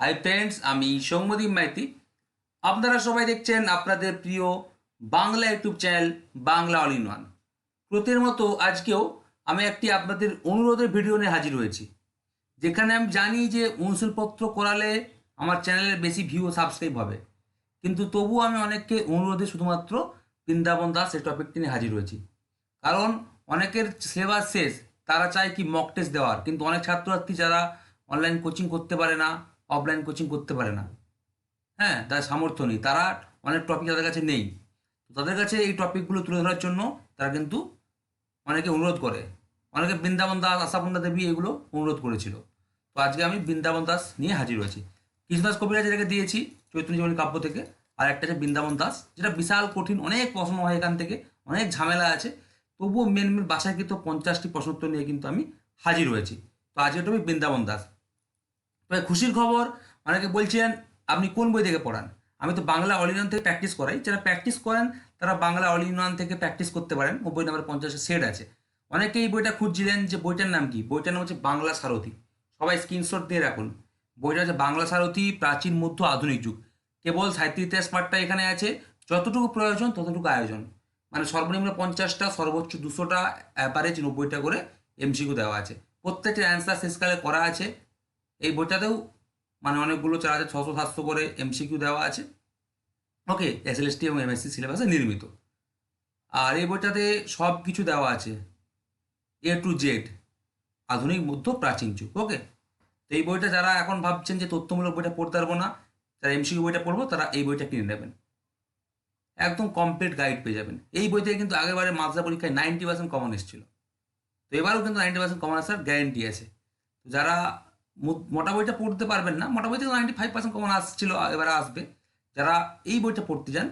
Hi friends আমি সৌম্যদীপ মাইতি। আপনারা সবাই দেখছেন আপনাদের প্রিয় Bangla YouTube channel Bangla all in one. প্রতির মতো আজকেও আমি একটি আপনাদের অনুরোধের ভিডিও নিয়ে হাজির হয়েছি। যেখানে আমি জানি যে অনুশীলপত্র করালে আমার চ্যানেলের বেশি ভিউ সাবস্ক্রাইব হবে। কিন্তু তবুও আমি অনেককে অনুরোধে শুধুমাত্র বৃন্দাবন দাস এই টপিকটি নিয়ে হাজির হয়েছি। কারণ অনেকের সিলেবাস শেষ, তারা চায় কি মক টেস্ট দেওয়ার। কিন্তু অনেক ছাত্রছাত্রী যারা অনলাইন কোচিং করতে পারে না অফলাইন কোচিং করতে পারে না। হ্যাঁ তার সামর্থ্য নেই। তারা অনেক টপিক তাদের কাছে নেই। তাদের কাছে এই টপিকগুলো তুলে ধরার জন্য তারা কিন্তু অনেকে অনুরোধ করে। অনেকে বৃন্দাবন দাস, আশাপূর্ণা দেবী এগুলো অনুরোধ করেছিল। তো আজকে আমি বৃন্দাবন দাস নিয়ে হাজির হয়েছি। কৃষ্ণদাস কবিরাজ এটাকে দিয়েছি চৈতন্য জীবনী কাব্য থেকে। আর একটা আছে বৃন্দাবন দাস, যেটা বিশাল কঠিন, অনেক প্রশ্ন হয় এখান থেকে, অনেক ঝামেলা আছে। তবুও মেন মেন বাসায় কিন্তু পঞ্চাশটি প্রশ্নোত্তর নিয়ে কিন্তু আমি হাজির হয়েছি। তো আজকে টপিক বৃন্দাবন দাস। তবে খুশির খবর, অনেকে বলছেন, আপনি কোন বই থেকে পড়ান? আমি তো বাংলা অল ইন ওয়ান থেকে প্র্যাকটিস করাই। যারা প্র্যাকটিস করেন, তারা বাংলা অল ইন ওয়ান থেকে প্র্যাকটিস করতে পারেন। ও বই নাম্বার পঞ্চাশের সেট আছে। অনেকে এই বইটা খুঁজছিলেন যে বইটার নাম কি? বইটার নাম হচ্ছে বাংলা সারথি। সবাই স্ক্রিনশট দিয়ে রাখুন। বইটা হচ্ছে বাংলা সারথি, প্রাচীন, মধ্য, আধুনিক যুগ। কেবল সাহিত্য ইতিহাস পাঠটা এখানে আছে। যতটুকু প্রয়োজন, ততটুকু আয়োজন। মানে সর্বনিম্ন পঞ্চাশটা, সর্বোচ্চ দুশোটা অ্যাভারেজ নব্বইটা করে এমসিকিউ দেওয়া আছে। প্রত্যেকটা অ্যান্সার শেষকালে করা আছে। এই বইটাতেও মানে অনেকগুলো চার হাজার ছশো সাতশো করে এমসিকিউ দেওয়া আছে। ওকে এসএলএসটি এবং এমএসসি সিলেবাসে নির্মিত। আর এই বইটাতে সব কিছু দেওয়া আছে। এ টু জেড আধুনিক, মধ্য, প্রাচীন যুগ। ওকে তো এই বইটা যারা এখন ভাবছেন যে তথ্যমূলক বইটা পড়তে পারব না, যারা এমসিকিউ বইটা পড়ব, তারা এই বইটা কিনে নেবেন। একদম কমপ্লিট গাইড পেয়ে যাবেন। এই বই থেকে কিন্তু আগেরবারে মাদ্রাসা পরীক্ষায় নাইনটি পার্সেন্ট কমন এসেছিল। তো এবারও কিন্তু নাইনটি পার্সেন্ট কমন আসার গ্যারেন্টি আছে। যারা মোটা বইটা পড়তে পারবেন না। মোটা বই থেকে নাইনটি ফাইভ পার্সেন্ট কমন আসছিল, এবারে আসবে। যারা এই বইটা পড়তে যান,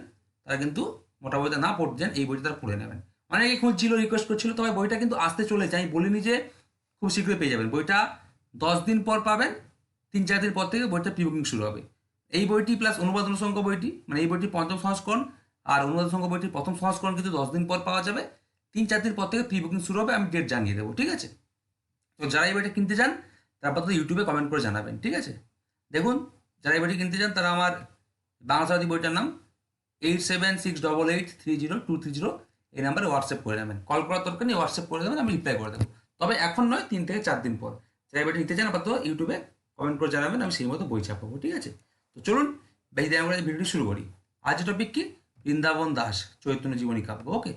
তারা কিন্তু মোটা বইটা না পড়তে যান, এই বইটা তারা পড়ে নেবেন। অনেকে খুঁজছিল রিকোয়েস্ট করছিল, তবে বইটা কিন্তু আসতে চলেছে আমি বলিনি যে খুব শীঘ্রই পেয়ে যাবেন। বইটা দশ দিন পর পাবেন, তিন চার দিন পর থেকে বইটা প্রি বুকিং শুরু হবে। এই বইটি প্লাস অনুবাদ অনুসঙ্গ বইটি মানে এই বইটি পঞ্চম সংস্করণ, আর অনুবাদ অনুসঙ্গ বইটির প্রথম সংস্করণ কিন্তু দশ দিন পর পাওয়া যাবে। তিন চার দিন পর থেকে প্রি বুকিং শুরু হবে, আমি ডেট জানিয়ে দেবো, ঠিক আছে? তো যারা এই বইটা কিনতে চান তারপর তো ইউটিউবে কমেন্ট করে জানাবেন, ঠিক আছে? দেখুন, যারা এই বইটি কিনতে চান, তারা আমার বাংলা সারথী বইটার নাম eight seven six double eight three zero two three zero এই নাম্বারে হোয়াটসঅ্যাপ করে নেবেন। কল করার দরকার নেই হোয়াটসঅ্যাপ করে দেবেন, আমি রিপ্লাই করে দেবো। তবে এখন নয়, তিন থেকে চার দিন পর। যারা বইটা নিতে চান, আপাতত ইউটিউবে কমেন্ট করে জানাবেন, আমি সেই মতো বই ছাপাবো, ঠিক আছে? তো চলুন, বেশি দেরি আমরা ভিডিওটি শুরু করি। আজ টপিক কি? বৃন্দাবন দাস, চৈতন্য জীবনী কাব্য ওকে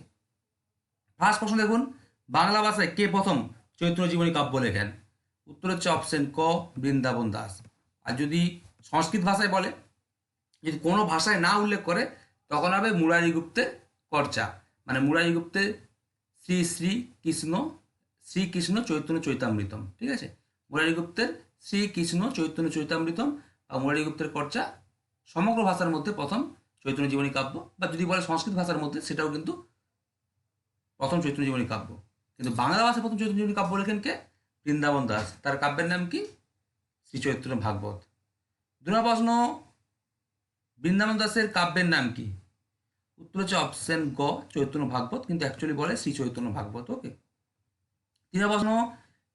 ফার্স্ট প্রশ্ন দেখুন, বাংলা ভাষায় কে প্রথম চৈতন্য জীবনী কাব্য লেখেন? উত্তর হচ্ছে অপশন ক, বৃন্দাবন দাস। আর যদি সংস্কৃত ভাষায় বলে, যদি কোনো ভাষায় না উল্লেখ করে, তখন হবে মুরারি গুপ্তের কর্চা। মানে মুরারি গুপ্তের শ্রী শ্রী কৃষ্ণ শ্রীকৃষ্ণ চৈতন্য চৈতামৃতম, ঠিক আছে? মুরারি গুপ্তের শ্রীকৃষ্ণ চৈতন্য চৈতামৃতম আর মুরারি গুপ্তের কর্চা সমগ্র ভাষার মধ্যে প্রথম চৈতন্য জীবনী কাব্য, বা যদি বলে সংস্কৃত ভাষার মধ্যে, সেটাও কিন্তু প্রথম চৈতন্য জীবনী কাব্য। কিন্তু বাংলা ভাষায় প্রথম চৈতন্য জীবনী কাব্য লেখেন কে? বৃন্দাবন দাস। তার কাব্যের নাম কি? শ্রী চৈতন্য ভাগবত। দু প্রশ্ন বৃন্দাবন দাসের কাব্যের নাম কি? উত্তর হচ্ছে অপশন গ, চৈতন্য ভাগবত, কিন্তু অ্যাকচুয়ালি বলে শ্রী চৈতন্য ভাগবত ওকে তিন প্রশ্ন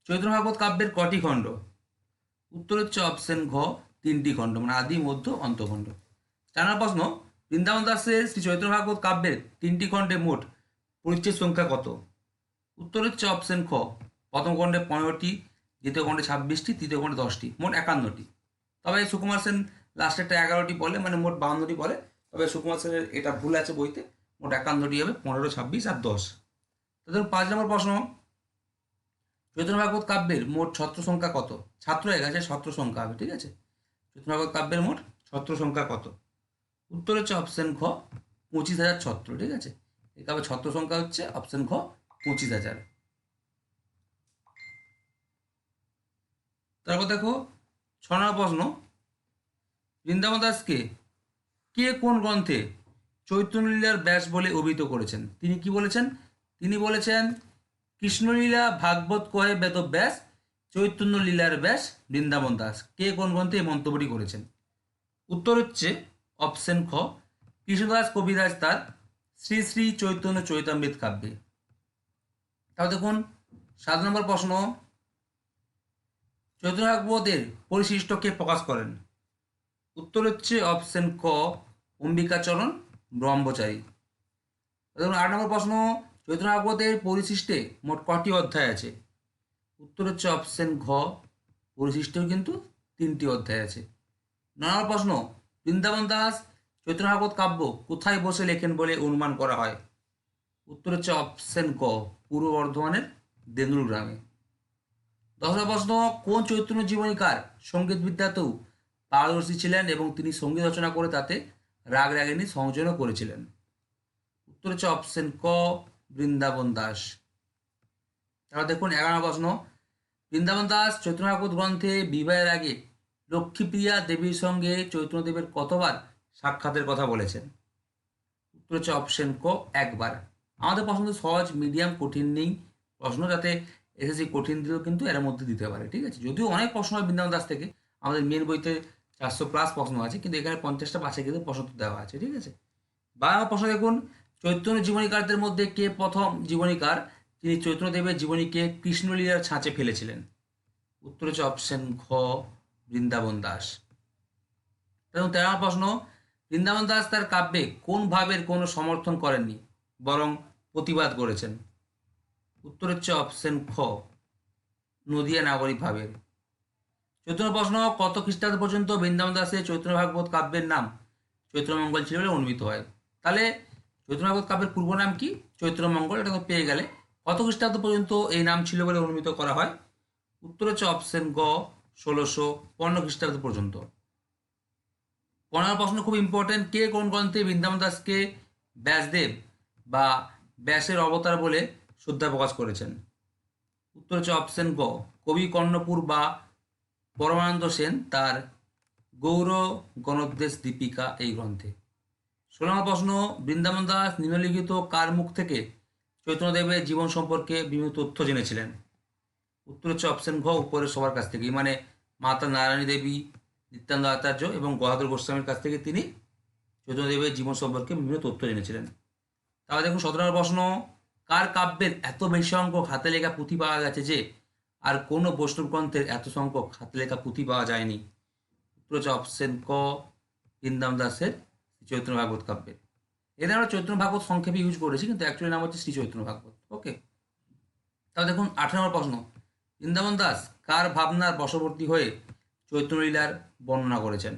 চৈতন্য ভাগবত কাব্যের কটি খণ্ড? উত্তর হচ্ছে অপশন ঘ, তিনটি খণ্ড মানে আদি, মধ্য, অন্তখণ্ড। চার প্রশ্ন বৃন্দাবন দাসের শ্রী চৈতন্য ভাগবত কাব্যের তিনটি খণ্ডে মোট পরিচ্ছেদ সংখ্যা কত? উত্তর হচ্ছে অপশন খ প্রথম খণ্ডে পনেরোটি, দ্বিতীয় খণ্ডে ছাব্বিশটি, তৃতীয় খণ্ডে দশটি, মোট একান্নটি। তবে সুকুমার সেন লাস্টেরটা এগারোটি বলে মানে মোট বাউন্নটি বলে। তবে সুকুমার সেনের এটা ভুল আছে বইতে, মোট একান্নটি হবে, পনেরো, ছাব্বিশ আর দশ। ধরুন পাঁচ নম্বর প্রশ্ন। চৈতন্য ভাগবত কাব্যের মোট ছত্র সংখ্যা কত? ছাত্র হয়ে গেছে ছত্র সংখ্যা হবে, ঠিক আছে? চৈতন্য ভাগবত কাব্যের মোট ছত্র সংখ্যা কত? উত্তর হচ্ছে অপশন খ, পঁচিশ হাজার ছত্র, ঠিক আছে? এই কাব্যের ছত্র সংখ্যা হচ্ছে অপশন খ, পঁচিশ হাজার। তারপর দেখো ছ নম্বর প্রশ্ন। বৃন্দাবন দাসকে কে কোন গ্রন্থে চৈতন্যলীলার ব্যাস বলে অভিহিত করেছেন? তিনি কি বলেছেন? তিনি বলেছেন, কৃষ্ণলীলা ভাগবত কহে বেদ ব্যাস চৈতন্য লীলার ব্যাস বৃন্দাবন দাস। কে কোন গ্রন্থে এই মন্তব্যটি করেছেন? উত্তর হচ্ছে অপশন খ, কৃষ্ণদাস কবিরাজ তার শ্রী শ্রী চৈতন্য চৈতামৃত কাব্যে। তাও দেখুন, সাত নম্বর প্রশ্ন। চৈতন্য ভাগবতের পরিশিষ্টকে প্রকাশ করেন। উত্তর হচ্ছে অপশন ক অম্বিকাচরণ ব্রহ্মচারী। দেখুন আট নম্বর প্রশ্ন চৈতন্য ভাগবতের পরিশিষ্টে মোট কটি অধ্যায় আছে? উত্তর হচ্ছে অপশন ঘ, পরিশিষ্টেও কিন্তু তিনটি অধ্যায় আছে। নম্বর প্রশ্ন, বৃন্দাবন দাস চৈতন্য ভাগবত কাব্য কোথায় বসে লেখেন বলে অনুমান করা হয়? উত্তর হচ্ছে অপশন ক, পূর্ব বর্ধমানের দেনুল গ্রামে। দশ নম্বর প্রশ্ন, কোন চৈতন্য জীবনীকার সংগীত বিদ্যাতেও পারদর্শী ছিলেন এবং তিনি সংগীত রচনা করে তাতে রাগ রাগিনী সংযোজনও করেছিলেন? উত্তর হচ্ছে অপশন ক, বৃন্দাবন দাস। তারপর দেখুন, এগারো প্রশ্ন। বৃন্দাবন দাস চৈতন্য গ্রন্থে বিবাহের আগে লক্ষ্মীপ্রিয়া দেবীর সঙ্গে চৈতন্যদেবের কতবার সাক্ষাতের কথা বলেছেন? উত্তর হচ্ছে অপশন ক, একবার। আমাদের পছন্দ সহজ, মিডিয়াম, কঠিন নেই। প্রশ্ন যাতে এসএসসি কঠিন দিলেও কিন্তু এর মধ্যে দিতে পারে, ঠিক আছে? যদিও অনেক প্রশ্ন হয় বৃন্দাবন দাস থেকে, আমাদের মেন বইতে চারশো প্লাস প্রশ্ন আছে, কিন্তু এখানে পঞ্চাশটা পাশে কিন্তু প্রশ্ন দেওয়া আছে, ঠিক আছে? বাংলা প্রশ্ন দেখুন, চৈতন্য জীবনীকারদের মধ্যে কে প্রথম জীবনীকার? তিনি চৈতন্যদেবের জীবনীকে কৃষ্ণলীলার ছাঁচে ফেলেছিলেন। উত্তর হচ্ছে অপশন ঘ, বৃন্দাবন দাস। এবং তেরো প্রশ্ন, বৃন্দাবন দাস তার কাব্যে কোন ভাবের কোনো সমর্থন করেননি, বরং প্রতিবাদ করেছেন। উত্তর হচ্ছে অপশন খ, নদিয়া নাগরিক ভাবের। চৈতন্য প্রশ্ন, কত খ্রিস্টাব্দ পর্যন্ত বৃন্দাবন দাসের চৈতন্য ভাগবত কাব্যের নাম? চৈত্রমঙ্গল ছিল বলে অনুমিত হয়। তাহলে চৈতন্য ভাগবত কাব্যের পূর্ব নাম কি? চৈত্রমঙ্গল এটা তো পেয়ে গেলে কত খ্রিস্টাব্দ পর্যন্ত এই নাম ছিল বলে অনুমিত করা হয়? উত্তর হচ্ছে অপশন গ, ষোলোশো পনেরো খ্রিস্টাব্দ পর্যন্ত। পনেরো প্রশ্ন খুব ইম্পর্টেন্ট কে কোন গ্রন্থে বৃন্দাবন দাসকে ব্যাসদেব বা ব্যাসের অবতার বলে শ্রদ্ধা প্রকাশ করেছেন। উত্তর হচ্ছে অপশন গ কবি কর্ণপুর বা পরমানন্দ সেন তার গৌর গণোদ্দেশ দীপিকা এই গ্রন্থে। ষোলো প্রশ্ন, বৃন্দাবন দাস নিম্নলিখিত কার মুখ থেকে চৈতন্যদেবের জীবন সম্পর্কে বিভিন্ন তথ্য জেনেছিলেন? উত্তর হচ্ছে অপশন ঘ উপরের সবার কাছ থেকে মানে মাতা নারায়ণী দেবী, নিত্যানন্দ আচার্য এবং গদাধর গোস্বামীর কাছ থেকে তিনি চৈতন্যদেবের জীবন সম্পর্কে বিভিন্ন তথ্য জেনেছিলেন। তাহলে দেখুন, সতেরো প্রশ্ন কার কাব্যের এত বেশি সংখ্যক হাতে লেখা পুঁথি পাওয়া গেছে যে আর কোনো বৈষ্ণব গ্রন্থের এত সংখ্যক হাতে লেখা পুঁথি পাওয়া যায়নি? উত্তর হচ্ছে অপশন ক, বৃন্দাম দাসের চৈতন্য ভাগবত কাব্যের। এদের আমরা চৈতন্য ভাগবত সংক্ষেপে ইউজ করেছি, কিন্তু অ্যাকচুয়ালি নাম হচ্ছে শ্রী চৈতন্য ভাগবত ওকে তাহলে দেখুন আঠারো নম্বর প্রশ্ন। বৃন্দাবন দাস কার ভাবনার বশবর্তী হয়ে চৈতন্যলীলার বর্ণনা করেছেন?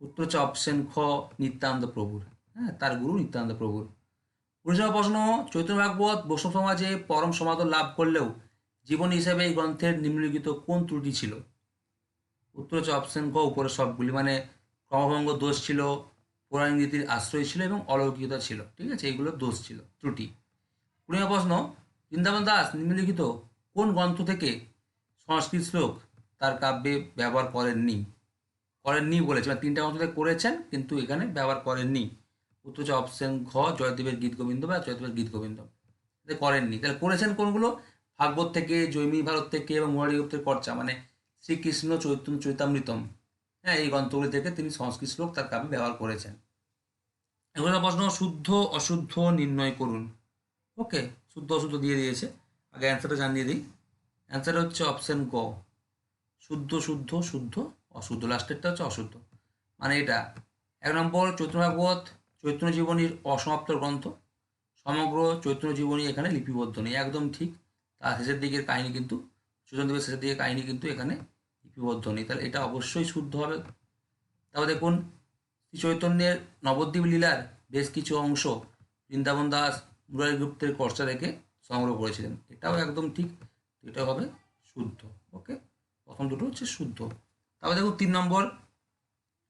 উত্তর হচ্ছে অপশন খ, নিত্যানন্দ প্রভুর। হ্যাঁ তার গুরু নিত্যানন্দ প্রভুর। উনিশ প্রশ্ন, চৈতন্য ভাগবত বৈষ্ণব সমাজে পরম সমাদর লাভ করলেও জীবন হিসেবে এই গ্রন্থের নিম্নলিখিত কোন ত্রুটি ছিল? উত্তর হচ্ছে অপশন ক উপরে সবগুলি। মানে ক্রমভঙ্গ দোষ ছিল, পৌরাণিক নীতির আশ্রয় ছিল এবং অলৌকিকতা ছিল। ঠিক আছে? এইগুলো দোষ ছিল, ত্রুটি। নম্বর প্রশ্ন, বৃন্দাবন দাস নিম্নলিখিত কোন গ্রন্থ থেকে সংস্কৃত শ্লোক তার কাব্যে ব্যবহার করেননি? করেননি বলেছে। মানে তিনটা গ্রন্থ থেকে করেছেন, কিন্তু এখানে ব্যবহার করেননি। উত্তর হচ্ছে অপশন ঘ জয়দেবের গীত গোবিন্দ বা জয়দেবের গীত গোবিন্দ। করেননি। তাহলে করেছেন কোনগুলো? ভাগবত থেকে জৈমিনী ভারত থেকে এবং মুরারি গুপ্তের কর্চা মানে শ্রীকৃষ্ণ চৈতন্য চৈতামৃতম। হ্যাঁ এই গ্রন্থগুলি থেকে তিনি সংস্কৃত শ্লোক তার কাব্যে ব্যবহার করেছেন। এগুলো প্রশ্ন, শুদ্ধ, অশুদ্ধ নির্ণয় করুন। ওকে, শুদ্ধ, অশুদ্ধ দিয়ে দিয়েছে। আগে অ্যান্সারটা জানিয়ে দিই। অ্যান্সার হচ্ছে অপশন গ। শুদ্ধ শুদ্ধ শুদ্ধ, অশুদ্ধ। লাস্টেরটা হচ্ছে অশুদ্ধ। মানে এটা। এক নম্বর, চৈতন্য ভাগবত চৈতন্য জীবনীর অসমাপ্ত গ্রন্থ, সমগ্র চৈতন্য জীবনী এখানে লিপিবদ্ধ নেই, একদম ঠিক। তার শেষের দিকের কাহিনী কিন্তু চৈতন্যদেবের শেষের দিকের কাহিনী কিন্তু এখানে লিপিবদ্ধ নেই। তাহলে এটা অবশ্যই শুদ্ধ হবে। তারপর দেখুন, শ্রী চৈতন্যের নবদ্বীপ লীলার বেশ কিছু অংশ বৃন্দাবন দাস মুরারি কর্চা রেখে সংগ্রহ করেছিলেন। এটাও একদম ঠিক, এটা হবে শুদ্ধ, ওকে? প্রথম দুটো হচ্ছে শুদ্ধ। তারপর দেখুন, তিন নম্বর,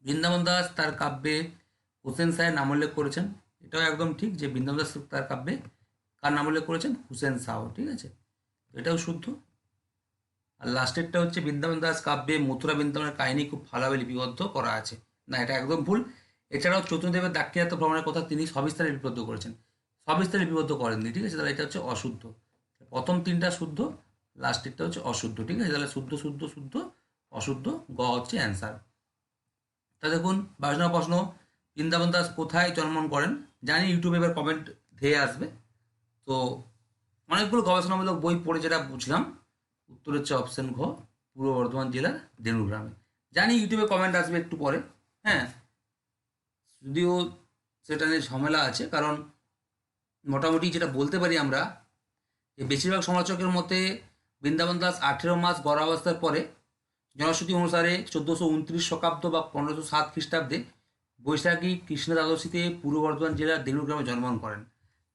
বৃন্দাবন দাস তার কাব্যে হুসেন শাহের নাম উল্লেখ করেছেন। এটাও একদম ঠিক যে বৃন্দাবন দাস তার কাব্যে কার নাম উল্লেখ করেছেন? হুসেন শাহ ঠিক আছে? এটাও শুদ্ধ। আর লাস্টেরটা হচ্ছে বৃন্দাবন দাস কাব্যে মথুরা বৃন্দাবনের কাহিনী খুব ভালোভাবে লিপিবদ্ধ করা আছে। না, এটা একদম ভুল। এছাড়াও চৈতন্যদেবের দাক্ষিণাত্য ভ্রমণের কথা তিনি সবিস্তারে লিপিবদ্ধ করেছেন। সবিস্তারে লিপিবদ্ধ করেননি, ঠিক আছে? তাহলে এটা হচ্ছে অশুদ্ধ। প্রথম তিনটা শুদ্ধ লাস্টেরটা হচ্ছে অশুদ্ধ, ঠিক আছে? তাহলে শুদ্ধ শুদ্ধ শুদ্ধ, অশুদ্ধ, গ হচ্ছে অ্যান্সার তা দেখুন বাসনা প্রশ্ন বৃন্দাবন দাস কোথায় জন্মগ্রহণ করেন, জানি ইউটিউবে এবার কমেন্ট ধেয়ে আসবে। তো অনেকগুলো গবেষণামূলক বই পড়ে যেটা বুঝলাম, উত্তর হচ্ছে অপশন ঘ, পূর্ব বর্ধমান জেলার দেনুগ্রামে জানি ইউটিউবে কমেন্ট আসবে একটু পরে হ্যাঁ। যদিও সেটা নিয়ে ঝামেলা আছে, কারণ মোটামুটি যেটা বলতে পারি আমরা, যে বেশিরভাগ সমালোচকের মতে বৃন্দাবন দাস আঠেরো মাস গর্ভাবস্থার পরে জনশ্রুতি অনুসারে চোদ্দোশো উনত্রিশ শকাব্দ বা পনেরোশো সাত খ্রিস্টাব্দে বৈশাখী কৃষ্ণ দ্বাদশীতে পূর্ব বর্ধমান জেলার দেনুর গ্রামে জন্মগ্রহণ করেন।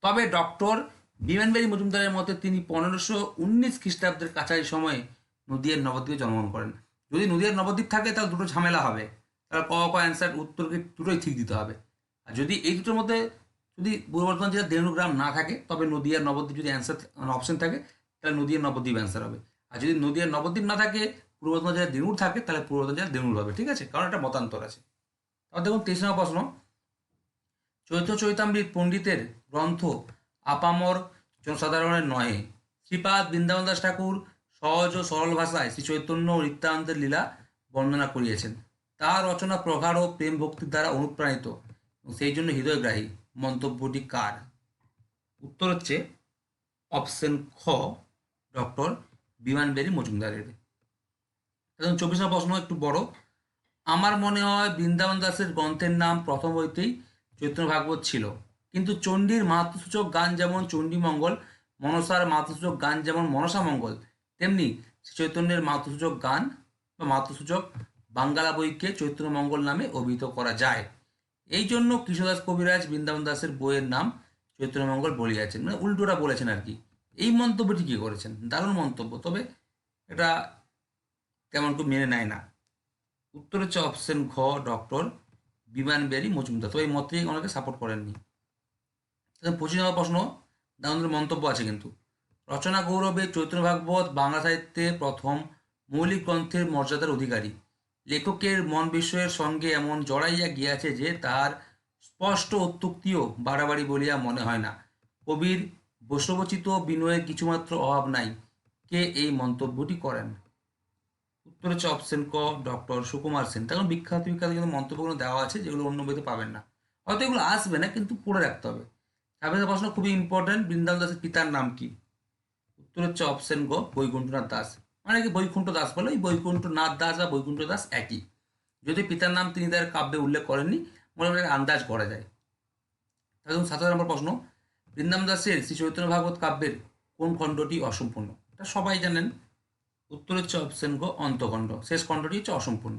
তবে ডক্টর বিমানবাড়ি মজুমদারের মতে তিনি পনেরোশো উনিশ খ্রিস্টাব্দের কাছাকাছি সময়ে নদিয়ার নবদ্বীপে জন্মগ্রহণ করেন। যদি নদিয়ার নবদ্বীপ থাকে, তাহলে দুটো ঝামেলা হবে। তাহলে ক ক, অ্যান্সার, উত্তরকে দুটোই ঠিক দিতে হবে। আর যদি এই দুটোর মধ্যে যদি পূর্ব বর্ধমান জেলার দেনুর গ্রাম না থাকে, তবে নদিয়ার নবদ্বীপ যদি অ্যান্সার অপশন থাকে, তাহলে নদিয়ার নবদ্বীপ অ্যান্সার হবে। আর যদি নদিয়ার নবদ্বীপ না থাকে, পূর্ব বর্ধমান জেলার দেনুর থাকে, তাহলে পূর্ব বর্ধমান জেলার দেনুর হবে। ঠিক আছে? কারণ একটা মতান্তর আছে। তারপর দেখুন তেইশ প্রশ্ন। চৈত্র চৈতামৃত পণ্ডিতের গ্রন্থ আপামর জনসাধারণের নহে। শ্রীপাদ বৃন্দাবন দাস ঠাকুর সহজ ও সরল ভাষায় শ্রী চৈতন্য নিত্যানন্দের লীলা বর্ণনা করিয়েছেন। তার রচনা প্রগাঢ় ও প্রেম ভক্তির দ্বারা অনুপ্রাণিত সেই জন্য হৃদয়গ্রাহী। মন্তব্যটি কার? উত্তর হচ্ছে অপশন খ, ডক্টর বিমান বেরি মজুমদারের। এখন চব্বিশ প্রশ্ন একটু বড়। আমার মনে হয় বৃন্দাবন দাসের গ্রন্থের নাম প্রথম হইতেই চৈতন্য ভাগবত ছিল। কিন্তু চণ্ডীর মাতৃসূচক গান যেমন চণ্ডীমঙ্গল মনসার মাতৃসূচক গান যেমন মনসা মঙ্গল, তেমনি চৈতন্যের মাতৃসূচক গান বা মাতৃসূচক বাঙ্গালা বইকে চৈতন্য মঙ্গল নামে অভিহিত করা যায়। এই জন্য কৃষ্ণদাস কবিরাজ বৃন্দাবন দাসের বইয়ের নাম চৈতন্য মঙ্গল বলিয়াছেন। মানে উল্টোটা বলেছেন আর কি। এই মন্তব্যটি কি করেছেন। দারুণ মন্তব্য। তবে এটা তেমন কেউ মেনে নেয় না। উত্তর হচ্ছে অপশন ঘ, ডক্টর বিমান বেরি মজুমদার। তো এই মতটি অনেকে সাপোর্ট করেননি। পঁচিশ নম্বর প্রশ্ন দামোদর মন্তব্য আছে কিন্তু। রচনা গৌরবে চৈতন্য ভাগবত বাংলা সাহিত্যে প্রথম মৌলিক গ্রন্থের মর্যাদার অধিকারী। লেখকের মন বিষয়ের সঙ্গে এমন জড়াইয়া গিয়াছে যে তার স্পষ্ট অত্যুক্তিও বাড়াবাড়ি বলিয়া মনে হয় না। কবির বৈষ্ণবচিত বিনয়ের কিছুমাত্র অভাব নাই। কে এই মন্তব্যটি করেন? উত্তর হচ্ছে অপশন ক, ডক্টর সুকুমার সেন। তখন বিখ্যাত বিখ্যাত কিন্তু মন্তব্যগুলো দেওয়া আছে, যেগুলো অন্য বইতে পাবেন না। হয়তো এগুলো আসবে না, কিন্তু পড়ে রাখতে হবে। ছাব্বিশ প্রশ্ন খুবই ইম্পর্টেন্ট বৃন্দাবন দাসের পিতার নাম কি? উত্তর হচ্ছে অপশন গ, বৈকুণ্ঠনাথ দাস। মানে কি বৈকুণ্ঠ দাস বলে? এই বৈকুণ্ঠনাথ দাস বা বৈকুণ্ঠ দাস একই। যদি পিতার নাম তিনি তার কাব্যে উল্লেখ করেননি, মনে মনে আন্দাজ করা যায়। তাহলে সাতাশ নম্বর প্রশ্ন বৃন্দাম দাসের শ্রী চৈতন্য ভাগবত কাব্যের কোন খণ্ডটি অসম্পূর্ণ? এটা সবাই জানেন। উত্তর হচ্ছে অপশন গ অন্তখণ্ড। শেষ খণ্ডটি হচ্ছে অসম্পূর্ণ।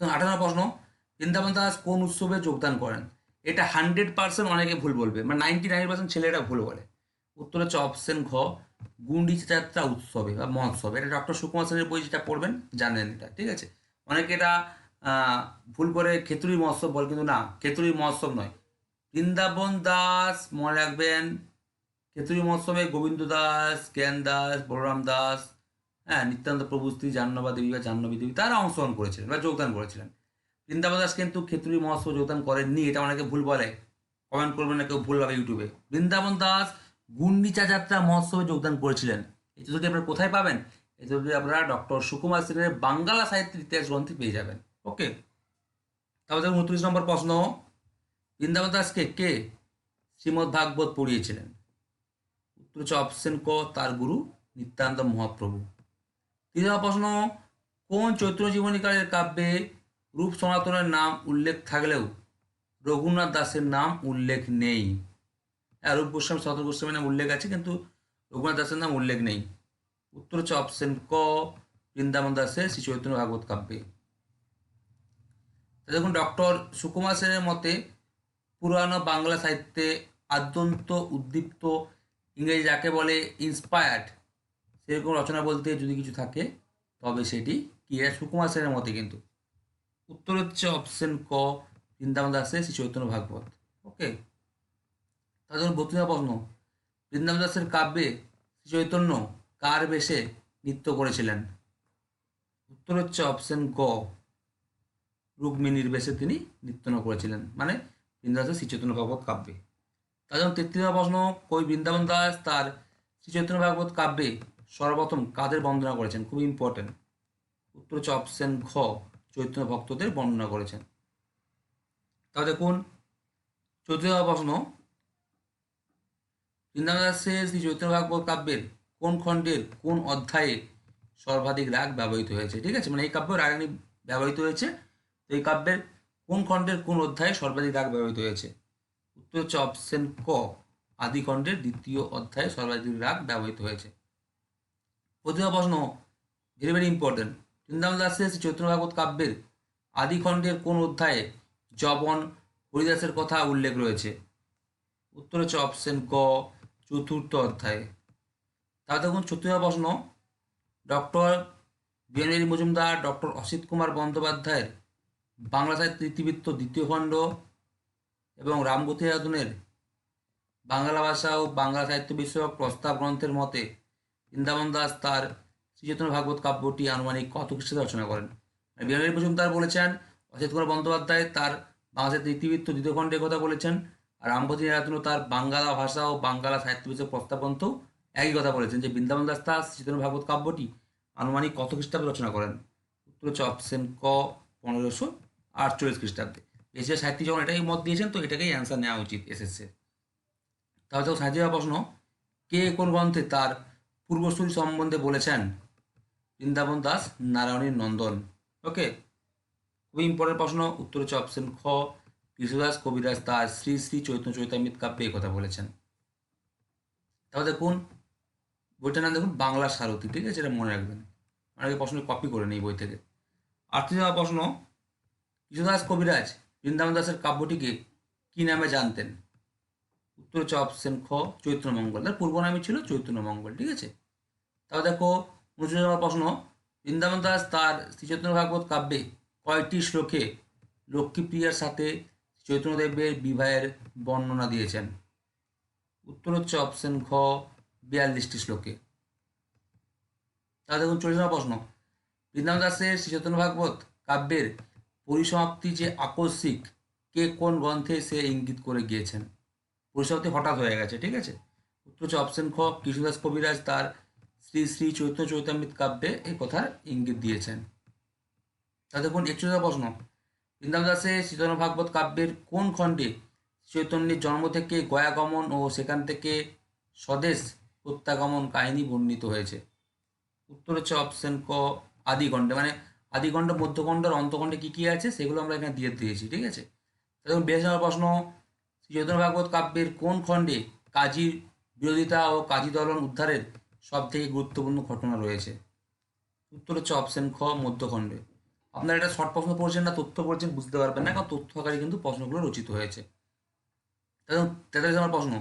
আঠারো প্রশ্ন, বৃন্দাবন দাস কোন উৎসবে যোগদান করেন? এটা হান্ড্রেড পার্সেন্ট অনেকে ভুল বলবে মানে নাইনটি নাইন পার্সেন্ট ছেলেরা ভুল বলে। উত্তর হচ্ছে অপশন ঘ গুন্ডিচা যাত্রা উৎসবে বা মহোৎসবে। এটা ডক্টর সুকুমার সেনের বই যেটা পড়বেন জানেন এটা, ঠিক আছে? অনেকে এটা ভুল করে খেতুরি মহোৎসব বলে, কিন্তু না, খেতুরি মহোৎসব নয়। বৃন্দাবন দাস মনে রাখবেন খেতুরি মহোৎসবে গোবিন্দ দাস, জ্ঞান দাস, বলরাম দাস হ্যাঁ নিত্যানন্দ প্রভু স্ত্রী জাহ্নবা দেবী বা জাহ্নবী দেবী, তারা অংশগ্রহণ করেছিলেন বা যোগদান করেছিলেন। বৃন্দাবন দাস কিন্তু খেতুরি মহোৎসব যোগদান করেননি, এটা অনেকে ভুল বলে। কমেন্ট করবেন না, কেউ ভুল ভাবে ইউটিউবে বৃন্দাবন দাস গুন্ডিচা যাত্রা মহোৎসবে যোগদান করেছিলেন। এই যদি আপনারা কোথায় পাবেন? এই যদি আপনারা ডক্টর সুকুমার সেনের বাংলা সাহিত্যের ইতিহাস গ্রন্থে পেয়ে যাবেন। ওকে তারপর দেখুন উনত্রিশ নম্বর প্রশ্ন। বৃন্দাবন দাসকে কে শ্রীমদ্ ভাগবত পড়িয়েছিলেন? উত্তর অপশন ক, তার গুরু নিত্যানন্দ মহাপ্রভু। নম্বর প্রশ্ন, কোন চৈত্র জীবনীকালের কাব্যে রূপ সনাতনের নাম উল্লেখ থাকলেও রঘুনাথ দাসের নাম উল্লেখ নেই? হ্যাঁ রূপ গোস্বামী, সনাতন গোস্বামীর নাম উল্লেখ আছে, কিন্তু রঘুনাথ দাসের নাম উল্লেখ নেই। উত্তর হচ্ছে অপশন ক, বৃন্দাবন দাসের শ্রী চৈতন্য ভাগবত কাব্যে। দেখুন, ডক্টর সুকুমার সেনের মতে পুরানো বাংলা সাহিত্যে আদ্যন্ত, উদ্দীপ্ত ইংরেজি যাকে বলে ইন্সপায়ার্ড সেরকম রচনা বলতে যদি কিছু থাকে, তবে সেটি কি সুকুমার সেনের মতে কিন্তু। উত্তর হচ্ছে অপশন ক, বৃন্দাবন দাসের শ্রী চৈতন্য ভাগবত। ওকে? তাদের বক্তৃতা প্রশ্ন, বৃন্দাবন দাসের কাব্যে শ্রী চৈতন্য কার বেশে নৃত্য করেছিলেন? উত্তর হচ্ছে অপশন গ রুক্মিণীর বেশে তিনি নৃত্য করেছিলেন। মানে বৃন্দাবন দাসের শ্রী চৈতন্য ভাগবত কাব্যে। তাদের তেত্রিশ প্রশ্ন কই বৃন্দাবন দাস তার শ্রী চৈতন্য ভাগবত কাব্যে সর্বপ্রথম কাদের বন্দনা করেছেন? খুব ইম্পর্টেন্ট উত্তর হচ্ছে অপশন ঘ, চৈতন্য ভক্তদের বর্ণনা করেছেন। তাহলে দেখুন, চৌত্রিশ প্রশ্ন, বৃন্দাবন দাসের শ্রী চৈতন্য ভাগবত কাব্যের কোন খণ্ডের কোন অধ্যায়ে সর্বাধিক রাগ ব্যবহৃত হয়েছে? ঠিক আছে? মানে এই কাব্যে রাগানি ব্যবহৃত হয়েছে। তো এই কাব্যের কোন খণ্ডের কোন অধ্যায়ে সর্বাধিক রাগ ব্যবহৃত হয়েছে? উত্তর হচ্ছে ক আদি খণ্ডের দ্বিতীয় অধ্যায়ে সর্বাধিক রাগ ব্যবহৃত হয়েছে। প্রতিভা প্রশ্ন ভেরি ভেরি ইম্পর্টেন্ট বৃন্দাবন দাসের শ্রী চৈতন্য ভাগবত কাব্যের আদিখণ্ডের কোন অধ্যায়ে জবন হরিদাসের কথা উল্লেখ রয়েছে? উত্তর হচ্ছে অপশন ক চতুর্থ অধ্যায়ে। তাহলে দেখুন, চতুর্থ প্রশ্ন, doctor B N B Majumdar, doctor Asit Kumar বন্দ্যোপাধ্যায়ের বাংলা সাহিত্য ইতিবৃত্ত দ্বিতীয় খণ্ড এবং রামগতি রাধনের বাংলা ভাষা ও বাংলা সাহিত্য বিষয়ক প্রস্তাব গ্রন্থের মতে বৃন্দাবন দাস তার শ্রীচেতন ভাগবত কাব্যটি আনুমানিক কত খ্রিস্টাব্দে রচনা করেন? বিহারী মজুমদার বলেছেন অসিত কুমার বন্দ্যোপাধ্যায় তার বাংলা সাহিত্য ইতিবৃত্ত দ্বিতীয় খণ্ডের কথা বলেছেন, আর রামগতি রাধনও তার বাংলা ভাষা ও বাংলা সাহিত্য বিষয়ক প্রস্তাব গ্রন্থও একই কথা বলেছেন যে বৃন্দাবন দাস তার শ্রীচৈতন্য ভাগবত কাব্যটি আনুমানিক কত খ্রিস্টাব্দে রচনা করেন? উত্তর হচ্ছে অপশন ক, পনেরোশো আটচল্লিশ খ্রিস্টাব্দে। এশিয়া সাহিত্যিক যখন এটাই মত দিয়েছেন, তো এটাকেই অ্যান্সার নেওয়া উচিত এসএসসি তাহলে তো সাহিত্য প্রশ্ন, কে কোন গ্রন্থে তার পূর্বসূরি সম্বন্ধে বলেছেন, বৃন্দাবন দাস, নারায়ণীর নন্দন? ওকে খুবই ইম্পর্টেন্ট প্রশ্ন, উত্তর হচ্ছে অপশন খ, কৃষ্ণদাস, কবিরাজ তার শ্রী শ্রী চৈতন্য চৈতামিত কাব্যে কথা বলেছেন। তাহলে দেখুন, বইটার নাম দেখুন, বাংলা সারথি, ঠিক আছে? এটা মনে রাখবেন। অনেকে প্রশ্ন কপি করে নেই বই থেকে। যাওয়া প্রশ্ন, কৃষ্ণদাস, কবিরাজ বৃন্দাবন দাসের কাব্যটিকে কি নামে জানতেন? উত্তর হচ্ছে অপশন খ চৈত্রমঙ্গল তার পূর্ব নামই ছিল চৈতন্যমঙ্গল ঠিক আছে? তাও দেখো উনচল্লিশ প্রশ্ন, বৃন্দাবন দাস তার শ্রী চৈতন্য ভাগবত কাব্যে কয়টি শ্লোকে লক্ষ্মীপ্রিয়ার সাথে চৈতন্যদেবের বিবাহের বর্ণনা দিয়েছেন? উত্তর হচ্ছে অপশন ঘ, বিয়াল্লিশটি শ্লোকে। তাহলে দেখুন চল্লিশ প্রশ্ন, বৃন্দাবন দাসের শ্রী চৈতন্য ভাগবত কাব্যের পরিসমাপ্তি যে আকস্মিক, কে কোন গ্রন্থে সে ইঙ্গিত করে গিয়েছেন? পরিসমাপ্তি হঠাৎ হয়ে গেছে, ঠিক আছে? উত্তর হচ্ছে অপশন খ, কৃষ্ণদাস কবিরাজ তার শ্রী শ্রী চৈতন্য চৈতামৃত কাব্যে এই কথার ইঙ্গিত দিয়েছেন। তা দেখুন একচল্লিশ প্রশ্ন। বৃন্দাবন দাসের চৈতন্য ভাগবত কাব্যের কোন খণ্ডে চৈতন্যের জন্ম থেকে গয়াগমন ও সেখান থেকে স্বদেশ প্রত্যাগমন কাহিনী বর্ণিত হয়েছে? উত্তর হচ্ছে অপশন ক আদিগণ্ডে মানে আদিগণ্ড মধ্যখণ্ড, আর অন্তখণ্ডে কী কী আছে, সেগুলো আমরা এখানে দিয়ে দিয়েছি, ঠিক আছে? দেখুন, বেশ প্রশ্ন। চৈতন্য ভাগবত কাব্যের কোন খণ্ডে কাজীর বিরোধিতা ও কাজী দলন উদ্ধারের সব থেকে গুরুত্বপূর্ণ ঘটনা রয়েছে? উত্তর হচ্ছে অপশন খ, মধ্যখণ্ডে। আপনারা এটা শর্ট প্রশ্ন পড়ছেন না, তথ্য পড়ছেন, বুঝতে পারবেন না, কারণ তথ্য আকারে কিন্তু প্রশ্নগুলো রচিত হয়েছে। তেতাল্লিশ নম্বর প্রশ্ন।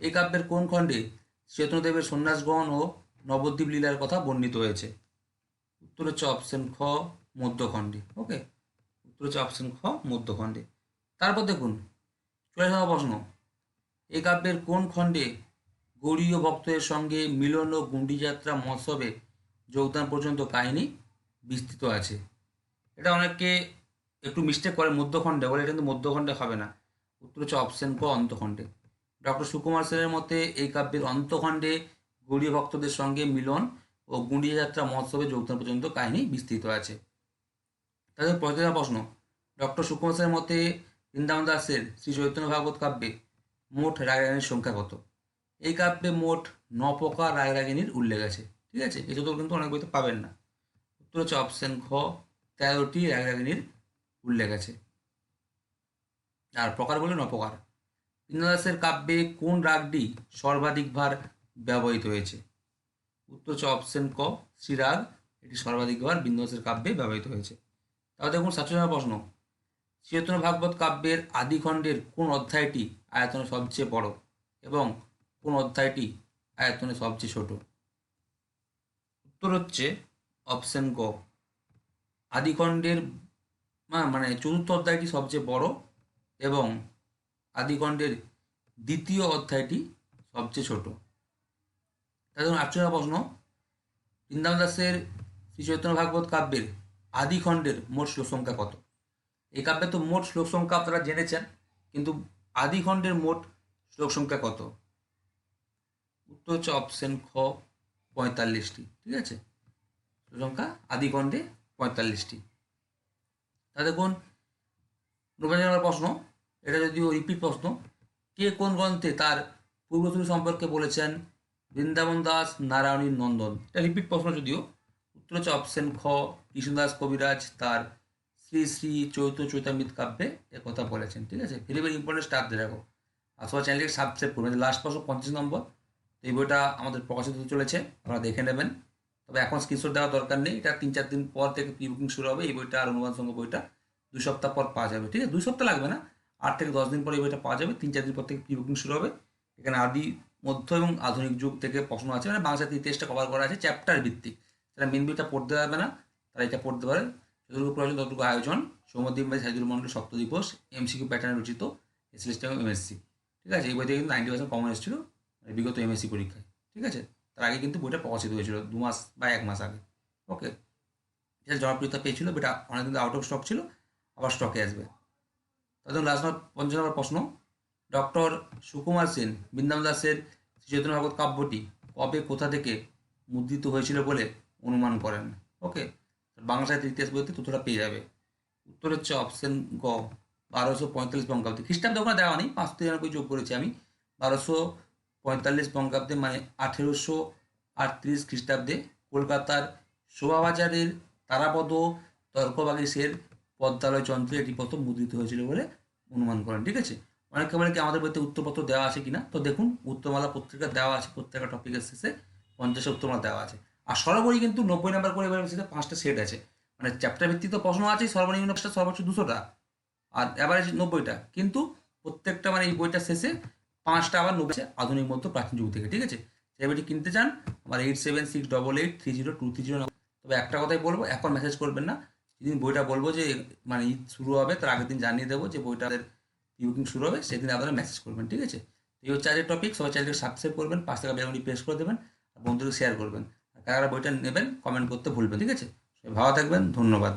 এই কাব্যের কোন খণ্ডে চৈতন্যদেবের সন্ন্যাস গ্রহণ ও নবদ্বীপ লীলার কথা বর্ণিত হয়েছে? উত্তর হচ্ছে অপশন খ, মধ্যখণ্ডে, ওকে? উত্তর হচ্ছে অপশন খ, মধ্যখণ্ডে। তারপর দেখুন, চলে যাওয়া প্রশ্ন। এই কাব্যের কোন খণ্ডে গৌরীয় ভক্তদের সঙ্গে মিলন ও গুন্ডিযাত্রা মহোৎসবে যোগদান পর্যন্ত কাহিনী বিস্তৃত আছে? এটা অনেকে একটু মিস্টেক করে মধ্যখণ্ডে, বলে এটা কিন্তু মধ্যখণ্ডে হবে না। উত্তর হচ্ছে অপশন ক, অন্তখণ্ডে। ডক্টর সুকুমার সেনের মতে এই কাব্যের অন্তখণ্ডে গৌরীয় ভক্তদের সঙ্গে মিলন ও গুন্ডিয়া যাত্রা মহোৎসবে যোগদান পর্যন্ত কাহিনী বিস্তৃত আছে। তাদের প্রতিটা প্রশ্ন, ডক্টর সুকুমার সেনের মতে বৃন্দাবন দাসের শ্রী চৈতন্য ভাগবত কাব্যে মোট রায়রাগিনীর সংখ্যা কত? এই কাব্যে মোট ন প্রকার রায়রাগিনীর উল্লেখ আছে, ঠিক আছে? যত কিন্তু অনেক বইতে পাবেন না। উত্তর হচ্ছে অপশন খ, তেরোটি রায়রাগিনীর উল্লেখ আছে। আর প্রকার। বলে নপকার বৃন্দাদাসের কাব্যে কোন রাগটি সর্বাধিকবার ব্যবহৃত হয়েছে? উত্তর হচ্ছে অপশন ক শ্রীরাগ এটি সর্বাধিকবার বিন্দাসের কাব্যে ব্যবহৃত হয়েছে। তাহলে দেখুন সাতশো প্রশ্ন। চৈতন্য ভাগবত কাব্যের আদিখণ্ডের কোন অধ্যায়টি আয়তনে সবচেয়ে বড় এবং কোন অধ্যায়টি আয়তনে সবচেয়ে ছোট? উত্তর হচ্ছে অপশন গ আদিখণ্ডের মানে চতুর্থ অধ্যায়টি সবচেয়ে বড় এবং আদিখণ্ডের দ্বিতীয় অধ্যায়টি সবচেয়ে ছোট। তাদের আটচল্লিশ প্রশ্ন। বৃন্দাবন দাসের শ্রী চৈতন্য ভাগবত কাব্যের আদিখণ্ডের মোট শ্লোক সংখ্যা কত? এই কাব্যে তো মোট শ্লোক সংখ্যা আপনারা জেনেছেন, কিন্তু আদিখণ্ডের মোট শ্লোক সংখ্যা কত? উত্তর হচ্ছে অপশন খ, পঁয়তাল্লিশটি, ঠিক আছে? শ্লোক সংখ্যা আদিখণ্ডে পঁয়তাল্লিশটি। তা দেখুন নব্বই প্রশ্ন, এটা যদিও রিপিট প্রশ্ন, কে কোন গ্রন্থে তার পূর্বসূরি সম্পর্কে বলেছেন বৃন্দাবন দাস, নারায়ণীর নন্দন। এটা রিপিট প্রশ্ন যদিও। উত্তর হচ্ছে অপশন খ কৃষ্ণদাস কবিরাজ, তার শ্রী শ্রী চৈত্র চৈতামিত কাব্যে কথা বলেছেন, ঠিক আছে? ভেরি ভেরি ইম্পর্টেন্ট স্টার্ট দিয়ে রাখো। আর সবাই চ্যানেলকে সাবস্ক্রাইব করবেন লাস্ট পাশে পঞ্চাশ নম্বর। তো এই বইটা আমাদের প্রকাশিত চলেছে, আপনারা দেখে নেবেন। তবে এখন স্ক্রিনশট দেওয়ার দরকার নেই। এটা তিন চার দিন পর থেকে প্রি বুকিং শুরু হবে। এই বইটা আর অনুবাদ সঙ্গে বইটা দুই সপ্তাহ পর পাওয়া যাবে, ঠিক আছে? দুই সপ্তাহ লাগবে না। আট থেকে দশ দিন পর এই বইটা পাওয়া যাবে। তিন চার দিন পর থেকে প্রি বুকিং শুরু হবে। এখানে আদি মধ্য এবং আধুনিক যুগ থেকে প্রশ্ন আছে। মানে বাংলা ইতিহাসটা কভার করা আছে চ্যাপ্টার ভিত্তিক। যারা মেন বইটা পড়তে পারবে না, তারা এটা পড়তে পারে। যতটুকু প্রয়োজন ততটুকু আয়োজন সৌমদ্বীপ বা সাইদুর মন্ডল সপ্ত দিবস এমসিকিউ প্যাটার্নে রচিত এসএলএসটি এবং এমএসসি ঠিক আছে? এই বই থেকে কিন্তু নাইনটি পার্সেন্ট কমন এসেছিল মানে বিগত এমএসসি পরীক্ষায়। ঠিক আছে? তার আগে কিন্তু বইটা প্রকাশিত হয়েছিল দু মাস বা এক মাস আগে। ওকে যেটা জনপ্রিয়তা পেয়েছিল বইটা অনেকদিন আউট অফ স্টক ছিল, আবার স্টকে আসবে। তাদের লাস্ট পঞ্চাশ নম্বর প্রশ্ন। ডক্টর সুকুমার সেন বৃন্দাবন দাসের শ্রীচৈতন্য ভাগবত কাব্যটি কবে, কোথা থেকে মুদ্রিত হয়েছিল বলে অনুমান করেন? ওকে, বাংলা সাহিত্যের ইতিহাস বইতে ততটা পেয়ে যাবে। উত্তর হচ্ছে অপশন গ, বারোশো পঁয়তাল্লিশ বঙ্গাব্দে। খ্রিস্টাব্দ ওখানে দেওয়া নেই পাঁচ তিরানব্বই যোগ করেছি আমি। বারোশো পঁয়তাল্লিশ বঙ্গাব্দে মানে আঠেরোশো আটত্রিশ খ্রিস্টাব্দে কলকাতার শোভাবাজারের তারাপদ তর্কবাগিসের পদ্মালয় যন্ত্রে এটি প্রথম মুদ্রিত হয়েছিল বলে অনুমান করেন, ঠিক আছে? অনেকে বলে কি আমাদের বইতে উত্তরপত্র দেওয়া আছে কিনা? তো দেখুন, উত্তরমালা পত্রিকা দেওয়া আছে প্রত্যেকটা টপিকের শেষে, পঞ্চাশে উত্তরমালা দেওয়া আছে। আর সর্বোপরি কিন্তু নব্বই নাম্বার করে এবার পাঁচটা সেট আছে। মানে চ্যাপ্টার ভিত্তিক তো প্রশ্ন আছে সর্বনিম্ন সর্বোচ্চ দুশোটা। আর অ্যাভারেজ নব্বইটা। কিন্তু প্রত্যেকটা মানে এই বইটা শেষে পাঁচটা আবার নব্বই আধুনিক মধ্য প্রাচীন যুগ থেকে, ঠিক আছে? সেই বইটি কিনতে চান, আমার eight seven six double eight three zero two three zero তবে একটা কথাই বলব, এখন মেসেজ করবেন না। যেদিন বইটা বলব যে মানে ঈদ শুরু হবে, তার আগের দিন জানিয়ে দেবো যে বইটাদের বুকিং শুরু হবে, সেদিন আপনারা মেসেজ করবেন, ঠিক আছে? এই হচ্ছে আজকের টপিক সবাই চ্যানেলকে সাবস্ক্রাইব করবেন, পাঁচ টাকা বেলগুলি প্রেস করে দেবেন, আর বন্ধুদের শেয়ার করবেন। আর কারা বইটা নেবেন কমেন্ট করতে ভুলবেন, ঠিক আছে? ভালো থাকবেন, ধন্যবাদ।